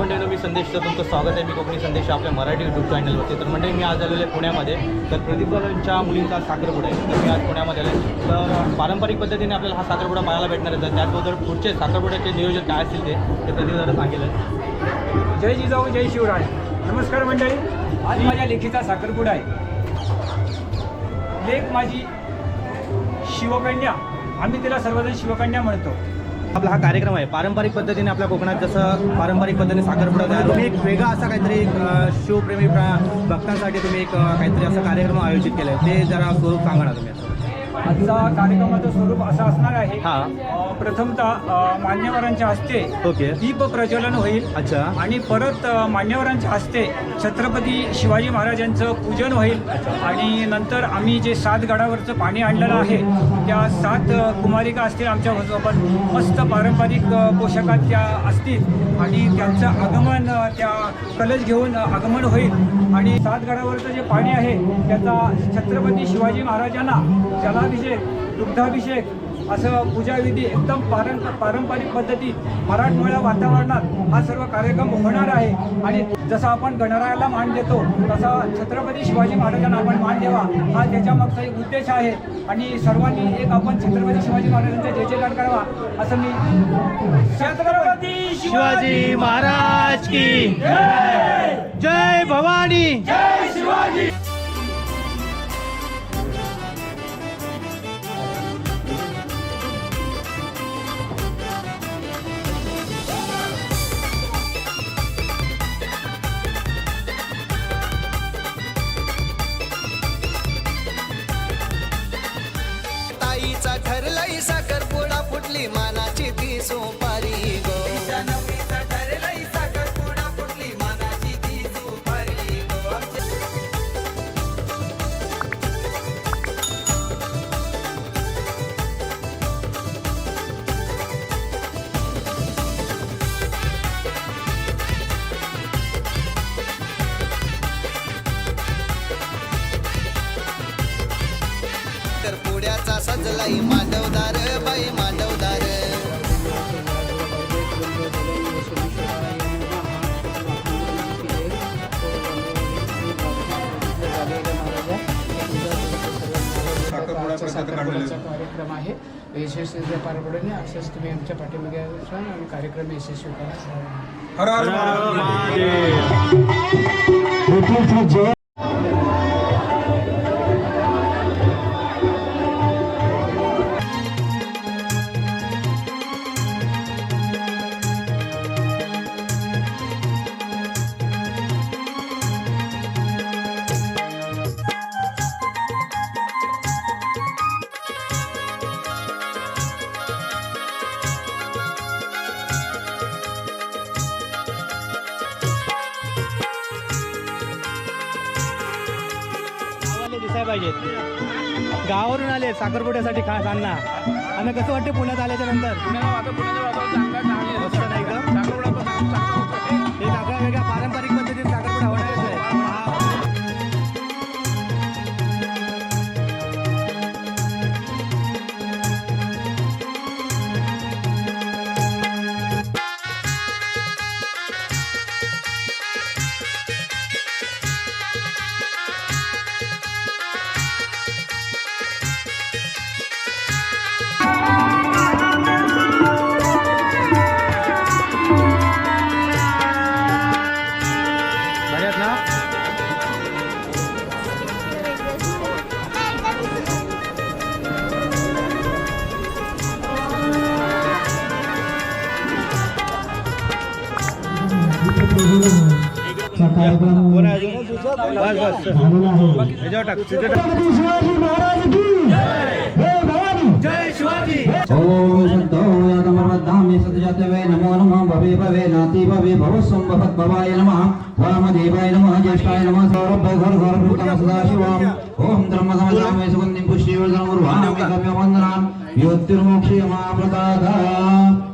मंडळीनं मी संदेश तुमचं स्वागत आहे. मी कोकणी संदेश आपल्या मराठी यूट्यूब चॅनलवरती तर मंडळी मी आज आलेलो आहे पुण्यामध्ये. तर प्रदीपच्या मुलींचा साखरपुडा आहे. तर मी आज पुण्यामध्ये आले तर पारंपरिक पद्धतीने आपल्याला हा साखरपुडा पाहायला भेटणार आहे. तर त्याचबरोबर पुढचे साखरपुड्याचे नियोजन काय असतील ते ते प्रदीप सांगेल. जय जिजाऊ जय शिवराय. नमस्कार मंडळी. आज माझ्या लेखीचा साखरपुडा आहे. लेख माझी शिवकन्या. आम्ही तिला सर्वजण शिवकन्या म्हणतो. आपला हा कार्यक्रम आहे. पारंपरिक पद्धतीने आपल्या कोकणात जसं पारंपरिक पद्धतीने साखरपुडा तयार तुम्ही एक वेगळा असा काहीतरी शिवप्रेमी प्रा- भक्तांसाठी तुम्ही एक काहीतरी असा कार्यक्रम आयोजित केला आहे ते जरा स्वरूप सांगा ना तुम्ही. आजचा कार्यक्रमाचं स्वरूप असं असणार आहे. हां. प्रथमतः मान्यवरांच्या हस्ते ओके. दीप प्रज्वलन होईल. अच्छा. आणि परत अ, मान्यवरांच्या हस्ते छत्रपती शिवाजी महाराजांचं पूजन होईल. आणि नंतर आम्ही जे सात गडावरचं पाणी आणलेलं आहे त्या सात अ, कुमारिका असतील आमच्यासोबत मस्त पारंपरिक अ, पोशाखात त्या असतील. आणि त्यांचं आगमन अ, त्या कलश घेऊन अ, आगमन होईल. आणि सात गडावरचं जे पाणी आहे त्याचा छत्रपती शिवाजी महाराजांना जलाभिषेक दुग्धाभिषेक असं पूजाविधी एकदम पारं पारंपरिक पद्धतीत मराठमोळ्या वातावरणात हा सर्व कार्यक्रम होणार आहे. आणि जसा आपण गणरायाला मान देतो तसा छत्रपती शिवाजी महाराजांना आपण मान द्यावा. हा त्याच्या मागचा एक उद्देश आहे. आणि सर्वांनी एक आपण छत्रपती शिवाजी महाराजांचा जय जयकार करावा असं मी छत्रपती शिवाजी महाराज की जय भवानी. जय शिवाजी. बाई मांडवदार कार्यक्रम आहे. यशस्वी पार पडणे असंच तुम्ही आमच्या पाठीमागे असाल आणि कार्यक्रम यशस्वी करा दिसाय पाहिजेत. गावावरून आले साखरपुड्यासाठी खास अण्णा. आणि कसं वाटतं पुण्यात आल्याच्यानंतर? मस्त नाही का? एक आपला वेगळ्या पारंपरिक नमो नमः भवे भवे नाति भवे भवस्वं भवत् भवाय नमः वामदेवाय नमः ज्येष्ठाय नमः सौरभ घर घर भूतम सदा शिवम ओम ब्रह्म समजामे सुगन्धिं पुष्टिवर्धनं उर्वाणामि गम्यवन्दनान् योत्तिर्मोक्षे महाप्रदाधा जय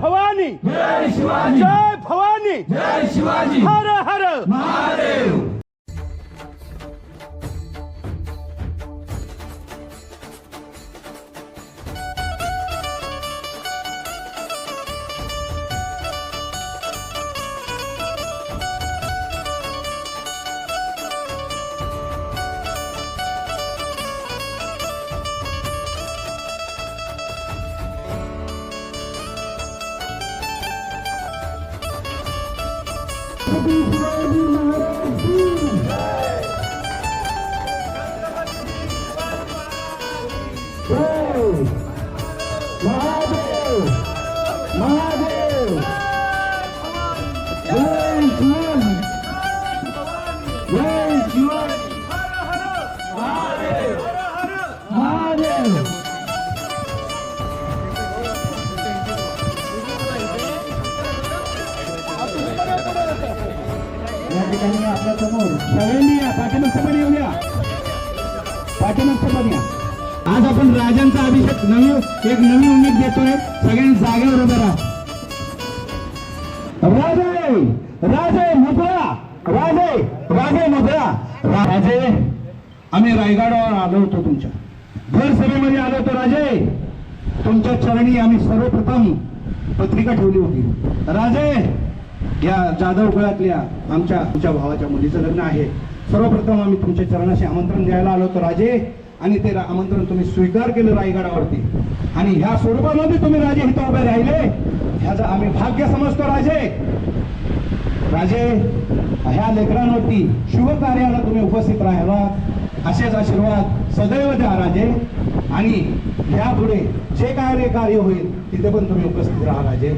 भवानी। जय शिवाजी जय भवानी। जय शिवाजी। हर हर। या पाठीमागचं पण आज आपण राजांचा अभिषेक नवी एक नवी उमेद देतोय. सगळ्यांनी जागेवर उभं राहा. राजे राजे मुद्रा राजे राजे मुद्रा. राजे आम्ही रायगडावर आलो होतो तुमच्या. घर सभेमध्ये आलो होतो राजे. तुमच्या चरणी आम्ही सर्वप्रथम पत्रिका ठेवली होती. राजे या जाधव कुळातल्या आमच्या तुमच्या भावाच्या मुलीचं लग्न आहे. सर्वप्रथम आम्ही तुमच्या चरणाशी आमंत्रण द्यायला आलो होतो राजे. आणि ते रा- आमंत्रण तुम्ही स्वीकार केलं रायगडावरती. आणि ह्या स्वरूपामध्ये तुम्ही राजे इथं उभे राहिले. ह्याचं आम्ही भाग्य समजतो राजे. राजे ह्या लेकरांवरती शुभ कार्याला तुम्ही उपस्थित राहावा. असेच आशीर्वाद सदैव द्या राजे. आणि ह्यापुढे जे कार्य कार्य होईल तिथे पण तुम्ही उपस्थित राहा राजे.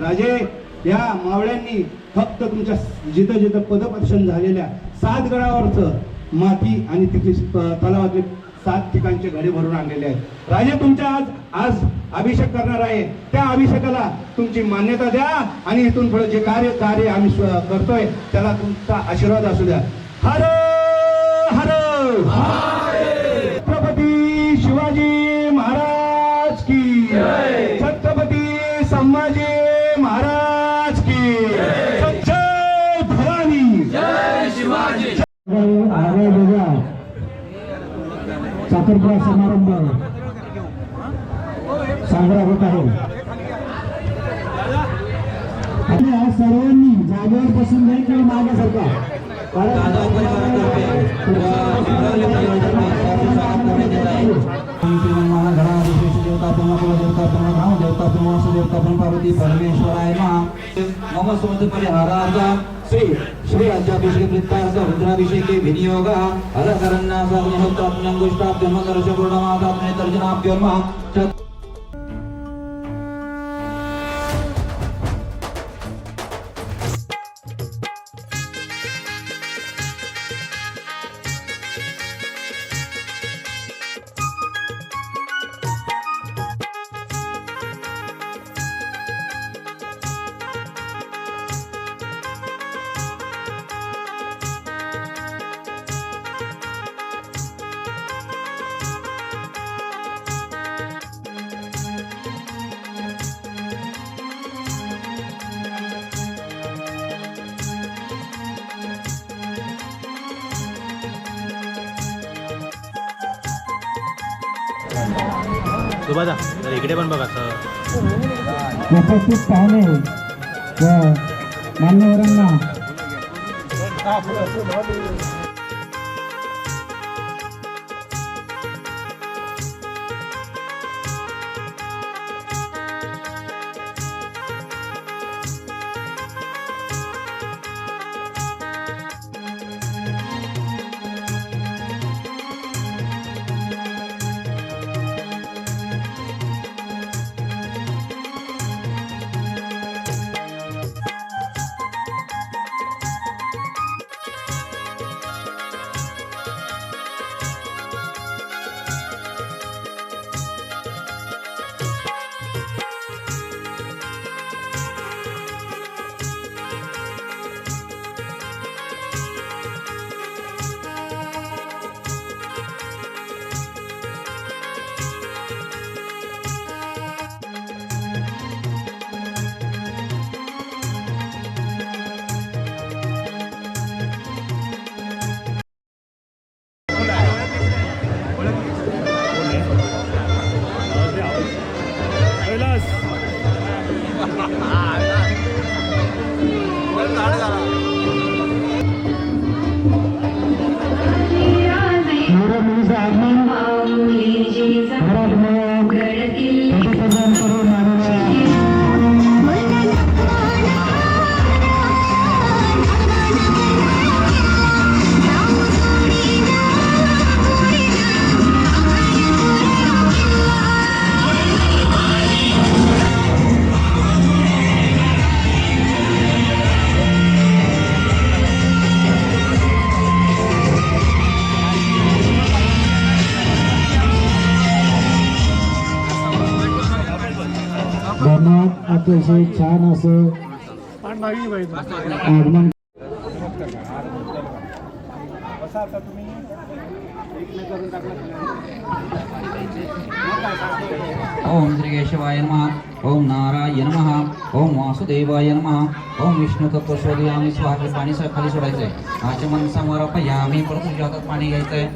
राजे या मावळ्यांनी फक्त तुमच्या जिथं जिथं पदपर्शन झालेल्या सात गडावरचं माती आणि तिथली प- तलावातले सात ठिकाणचे घडे भरून आणलेले आहेत. राजे तुमच्या आज आज अभिषेक करणार आहे. त्या अभिषेकाला तुमची मान्यता द्या आणि इथून पुढे जे कार्य कार्य आम्ही करतोय त्याला तुमचा आशीर्वाद असू द्या. हर हर! साखरपुडा समारंभ साजरा होत आहे. आज सर्वांनी जागेवर बसून नाही किंवा मागे सरका जाधव परिवारातर्फे व शिवरावली परिवारातर्फे शासन स्वागत करण्यात येत आहे मला घडा विशेष देवता ब्रह्मा कुलदेवता ब्रह्मा धाम देवता ब्रह्मास देवता ब्रह्म पार्वती परमेश्वराय नमः मम सुमत तर्जनाभ्योर्म तर इकडे पण बघा उपस्थित पाहुणे. व मान्यवरांना. உலகத்தில் अतिशय छान असं आगमन. ओम श्री केशवाय नम. ओम नारायण नम. ओम वासुदेवाय नम. ओम विष्णू तत्व आम्ही स्वाहा पाणी खाली सोडायचंय. आचमन समोर पयामी. परत तुझ्या हातात पाणी घ्यायचंय.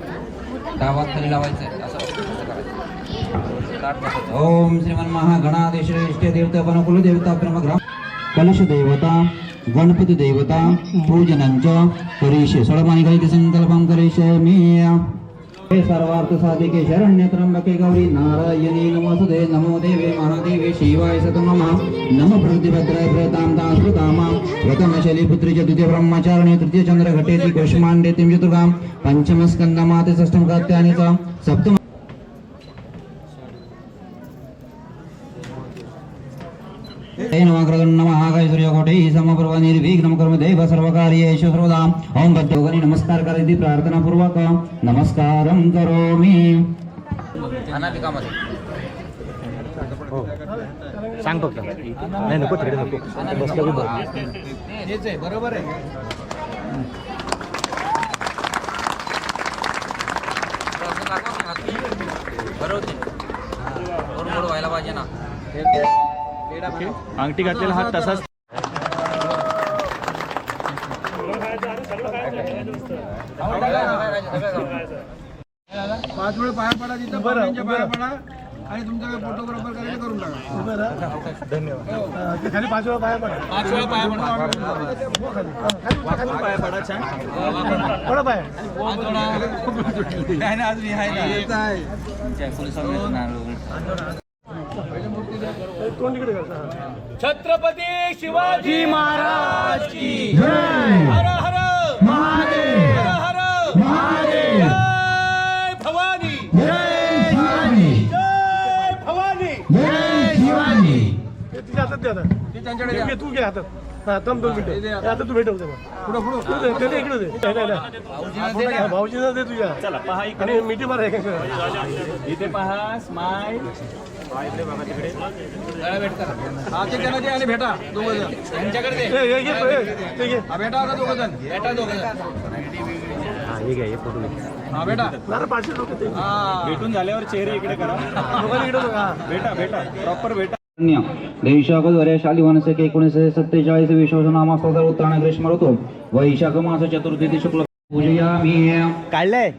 डावात खाली लावायचंय. ओम श्रीमन महागणाधीश देवता पण कुलदेवता ब्रह्मग्राम कलश देवता गणपती देवता पूजनंच करीशे सडमानी काही संकल्पम करीशे मी। हे सर्वार्थ साधिके शरण्य त्र्यंबके गौरी नारायणी नमोसुदे नमो देवे महादेवे शिवाय सत मम नम प्रतिभद्राय प्रताम दासुतामा प्रथम शैलीपुत्री च द्वितीय ब्रह्मचारिणी तृतीय चंद्र घटेती कुष्मांडे तिम चतुर्गाम पंचम स्कंद माते सप्तम च सप्तम नमः सूर्यकोटे समप्रभ निर्विघ्नं कर्म देव सर्वकार्येषु सर्वदा। नमस्कार करायची प्रार्थना पूर्वक। नमस्कारं करोमि। सांग फक्त नाही नको तिकडे नको. बसलं की बरं. बरोबर आहे अंगठी घातलेला हात तसाच. पाच वेळ पाया पडा तिथं पाहुण्यांच्या पाया पडा. आणि तुमचं काय फोटोग्राफर करायचं करून टाका. धन्यवाद. ते खाली पाच वेळा पाया पडा. पाच वेळा पाया पडा. खाली पाया पडा छान. पडा पाया. आज मी आहे ना. कोण तिकडे करता छत्रपती शिवाजी महाराज की जय। हर हर महादेव। हर हर महादेव। जय भवानी। जय शिवाजी। जय भवानी। जय शिवाजी। तिच्या हातात दे आता. तू घे हातात. हा थांब दोन मिनिटं. आता. तू भेटवते पुढं पुढं दे त्याला इकडे दे. भाऊजीला दे तुझ्या. चला पहा आणि मिठी मारा इथे पहा स्माईल आणि भेटा दोघ जण यांच्याकडे हा, भेटा आता दोघ जण भेटा दोघ हे हे. हा हा भेटून झाल्यावर चेहरे इकडे करा. भेटा प्रॉपर भेटा. देशागोदरे शाली एकोणीसशे सत्तेचाळीस विश्वनामा सदर उत्तरायण ग्रीष्म ऋतू. वैशाख मास चतुर्थी शुक्ल पूजयामी काढलंय?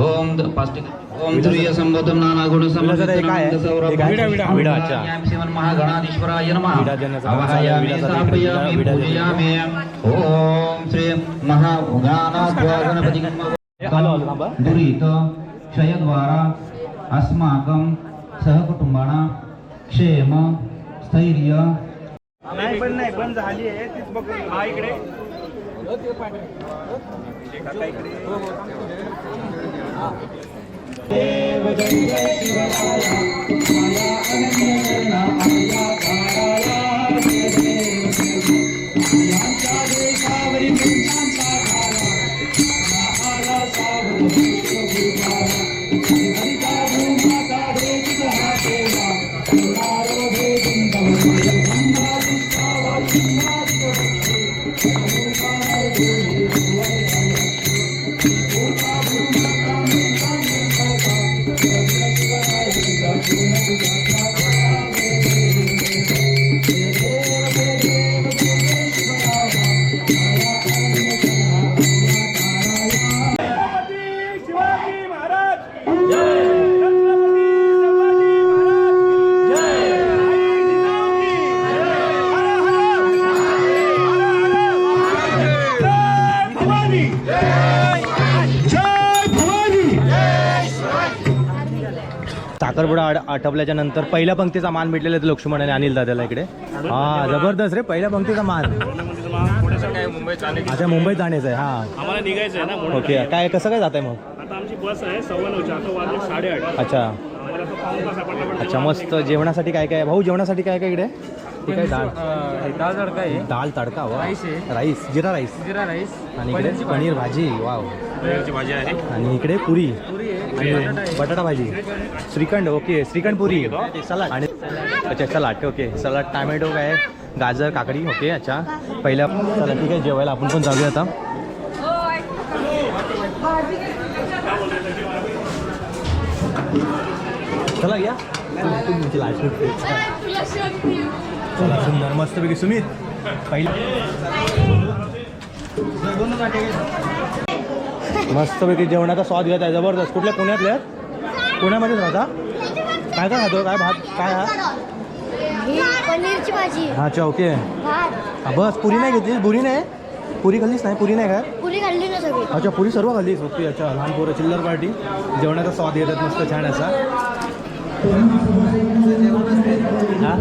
ओम ओम तुरीय संबोधम नाना गुण. महागणाधीश्वराय नमः. ओम श्री. दुरित क्षयद्वारा अस्माकं सहकुटुंबाना क्षेम स्थैर्य. नाही पण नाही बंद झाली आहे. तीच बघ हा इकडे. शिवाजी साखरपुडा आड- आटपल्याच्या नंतर पहिल्या पंक्तीचा मान भेटलेला आहे लक्ष्मण आणि अनिल दादाला इकडे. हा जबरदस्त रे पहिल्या पंक्तीचा मान. अच्छा मुंबईत जाण्याचं आहे हा. आम्हाला निघायचं आहे ना म्हणून ओके काय कसं काय जात आहे मग? आता आमची बस आहे सव्वा नऊची आता वाजले साडेआठ. अच्छा. आम्हाला तो पाऊण तास आपण आपण अच्छा मस्त. जेवणासाठी काय काय आहे? भाऊ जेवणासाठी काय काय इकडे? ते काय डाळ डाळ तडका आहे. डाळ तडका वा. राईस आहे. Rice jeera rice. Jeera rice. आणि इकडे पनीर भाजी वाव. पनीरची भाजी आहे. आणि इकडे पुरी. पुरी. आहे आणि बटाटा भाजी. श्रीखंड ओके. श्रीखंड पुरी. सलाड आणि अच्छा सलाड. ओके. सलाड टामॅटो काय? गाजर काकडी. ओके अच्छा. पहिल्या चला ठीक आहे जेवायला आपण पण जाऊया आता. चला या. तुमची लाईफ चला सुंदर. मस्तपैकी. सुमित पहिली मस्तपैकी जेवणाचा स्वाद घेत आहे जबरदस्त. कुठल्या पुण्यातले आहेत? पुण्यामध्येच राहता? काय काय खातो? काय भात? काय हा? ही पनीरची भाजी. हा अच्छा ओके. हा, बस पुरी नाही घेतलीस पुरी नाही? पुरी खाल्लीच नाही? पुरी नाही काय पुरी खाल्ली ना सगळी. अच्छा पुरी सर्व खाल्लीस? ओके अच्छा लहान पोरं चिल्लर पार्टी. जेवणाचा स्वाद घेतात मस्त छान असा. हा?